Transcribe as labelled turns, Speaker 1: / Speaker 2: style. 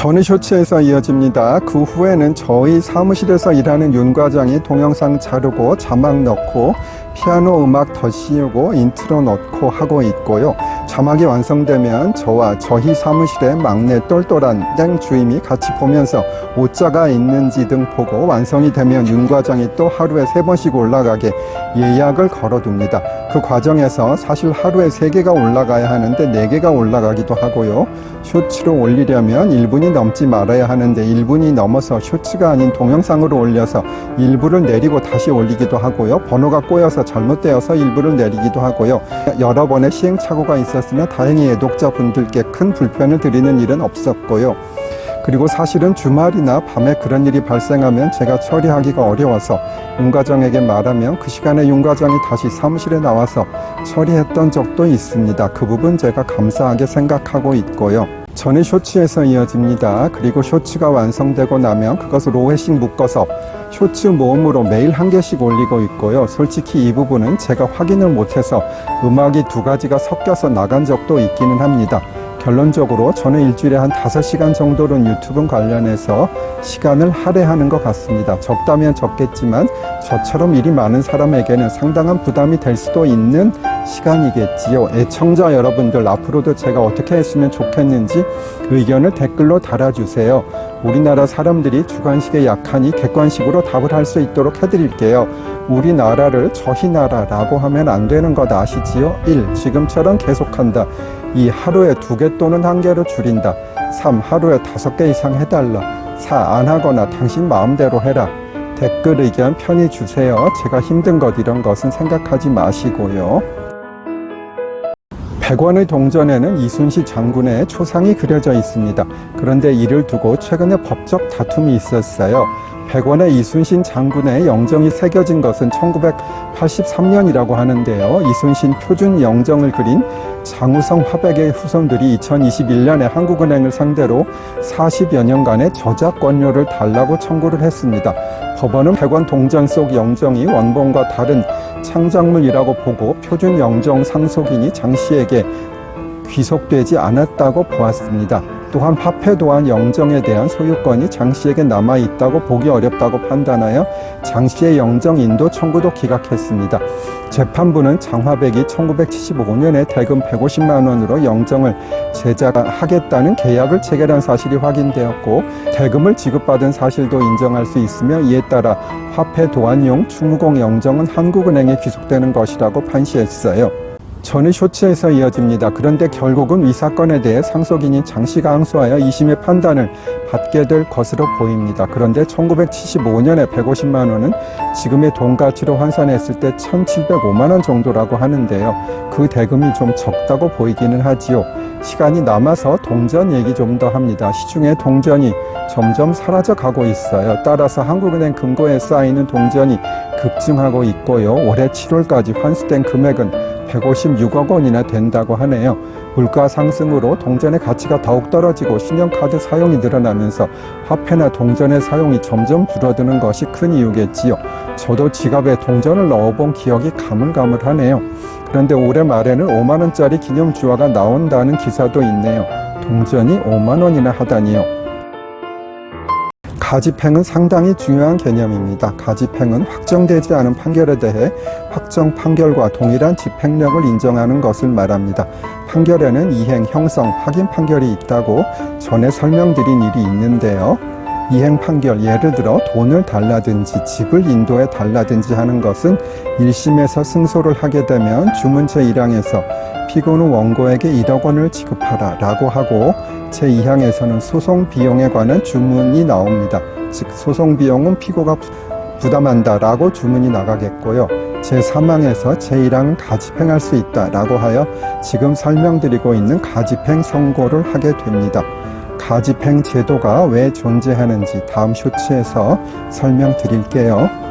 Speaker 1: 전의 쇼츠에서 이어집니다. 그 후에는 저희 사무실에서 일하는 윤 과장이 동영상 자르고 자막 넣고 피아노 음악 더 씌우고 인트로 넣고 하고 있고요. 자막이 완성되면 저와 저희 사무실의 막내 똘똘한 땡 주임이 같이 보면서 오자가 있는지 등 보고 완성이 되면 윤 과장이 또 하루에 세 번씩 올라가게 예약을 걸어둡니다. 그 과정에서 사실 하루에 세 개가 올라가야 하는데 네 개가 올라가기도 하고요. 쇼츠로 올리려면 1분이 넘지 말아야 하는데 1분이 넘어서 쇼츠가 아닌 동영상으로 올려서 일부를 내리고 다시 올리기도 하고요. 번호가 꼬여서 잘못되어서 일부를 내리기도 하고요. 여러 번의 시행착오가 있 었으나 다행히 애독자분들께 큰 불편을 드리는 일은 없었고요. 그리고 사실은 주말이나 밤에 그런 일이 발생하면 제가 처리하기가 어려워서 윤과장에게 말하면 그 시간에 윤과장이 다시 사무실에 나와서 처리했던 적도 있습니다. 그 부분 제가 감사하게 생각하고 있고요. 전에 쇼츠에서 이어집니다. 그리고 쇼츠가 완성되고 나면 그것을 5회씩 묶어서 쇼츠 모음으로 매일 한 개씩 올리고 있고요. 솔직히 이 부분은 제가 확인을 못해서 음악이 두 가지가 섞여서 나간 적도 있기는 합니다. 결론적으로 저는 일주일에 한 5시간 정도는 유튜브 관련해서 시간을 할애하는 것 같습니다. 적다면 적겠지만 저처럼 일이 많은 사람에게는 상당한 부담이 될 수도 있는 시간이겠지요. 애청자 여러분들 앞으로도 제가 어떻게 했으면 좋겠는지 의견을 댓글로 달아주세요. 우리나라 사람들이 주관식에 약하니 객관식으로 답을 할 수 있도록 해드릴게요. 우리나라를 저희 나라라고 하면 안 되는 것 아시지요? 1. 지금처럼 계속한다. 2. 하루에 두 개 또는 한 개로 줄인다. 3. 하루에 다섯 개 이상 해달라. 4. 안 하거나 당신 마음대로 해라. 댓글 의견 편히 주세요. 제가 힘든 것 이런 것은 생각하지 마시고요. 100원의 동전에는 이순시 장군의 초상이 그려져 있습니다. 그런데 이를 두고 최근에 법적 다툼이 있었어요. 100원의 이순신 장군의 영정이 새겨진 것은 1983년이라고 하는데요. 이순신 표준 영정을 그린 장우성 화백의 후손들이 2021년에 한국은행을 상대로 40여 년간의 저작권료를 달라고 청구를 했습니다. 법원은 100원 동전 속 영정이 원본과 다른 창작물이라고 보고 표준 영정 상속인이 장 씨에게 귀속되지 않았다고 보았습니다. 또한 화폐 또한 영정에 대한 소유권이 장 씨에게 남아 있다고 보기 어렵다고 판단하여 장 씨의 영정 인도 청구도 기각했습니다. 재판부는 장화백이 1975년에 대금 150만 원으로 영정을 제작하겠다는 계약을 체결한 사실이 확인되었고 대금을 지급받은 사실도 인정할 수 있으며 이에 따라 화폐 도안용 충무공 영정은 한국은행에 귀속되는 것이라고 판시했어요. 전의 쇼츠에서 이어집니다. 그런데 결국은 이 사건에 대해 상속인인 장 씨가 항소하여 2심의 판단을 받게 될 것으로 보입니다. 그런데 1975년에 150만 원은 지금의 돈 가치로 환산했을 때 1,705만 원 정도라고 하는데요. 그 대금이 좀 적다고 보이기는 하지요. 시간이 남아서 동전 얘기 좀 더 합니다. 시중에 동전이 점점 사라져 가고 있어요. 따라서 한국은행 금고에 쌓이는 동전이 급증하고 있고요. 올해 7월까지 환수된 금액은 156억 원이나 된다고 하네요. 물가 상승으로 동전의 가치가 더욱 떨어지고 신용카드 사용이 늘어나면서 화폐나 동전의 사용이 점점 줄어드는 것이 큰 이유겠지요. 저도 지갑에 동전을 넣어본 기억이 가물가물하네요. 그런데 올해 말에는 5만 원짜리 기념 주화가 나온다는 기사도 있네요. 동전이 5만 원이나 하다니요. 가집행은 상당히 중요한 개념입니다. 가집행은 확정되지 않은 판결에 대해 확정 판결과 동일한 집행력을 인정하는 것을 말합니다. 판결에는 이행, 형성, 확인 판결이 있다고 전에 설명드린 일이 있는데요. 이행 판결, 예를 들어 돈을 달라든지 집을 인도해 달라든지 하는 것은 1심에서 승소를 하게 되면 주문 제1항에서 피고는 원고에게 1억 원을 지급하라 라고 하고 제2항에서는 소송 비용에 관한 주문이 나옵니다. 즉 소송 비용은 피고가 부담한다 라고 주문이 나가겠고요. 제3항에서 제1항은 가집행할 수 있다 라고 하여 지금 설명드리고 있는 가집행 선고를 하게 됩니다. 가집행 제도가 왜 존재하는지 다음 쇼츠에서 설명드릴게요.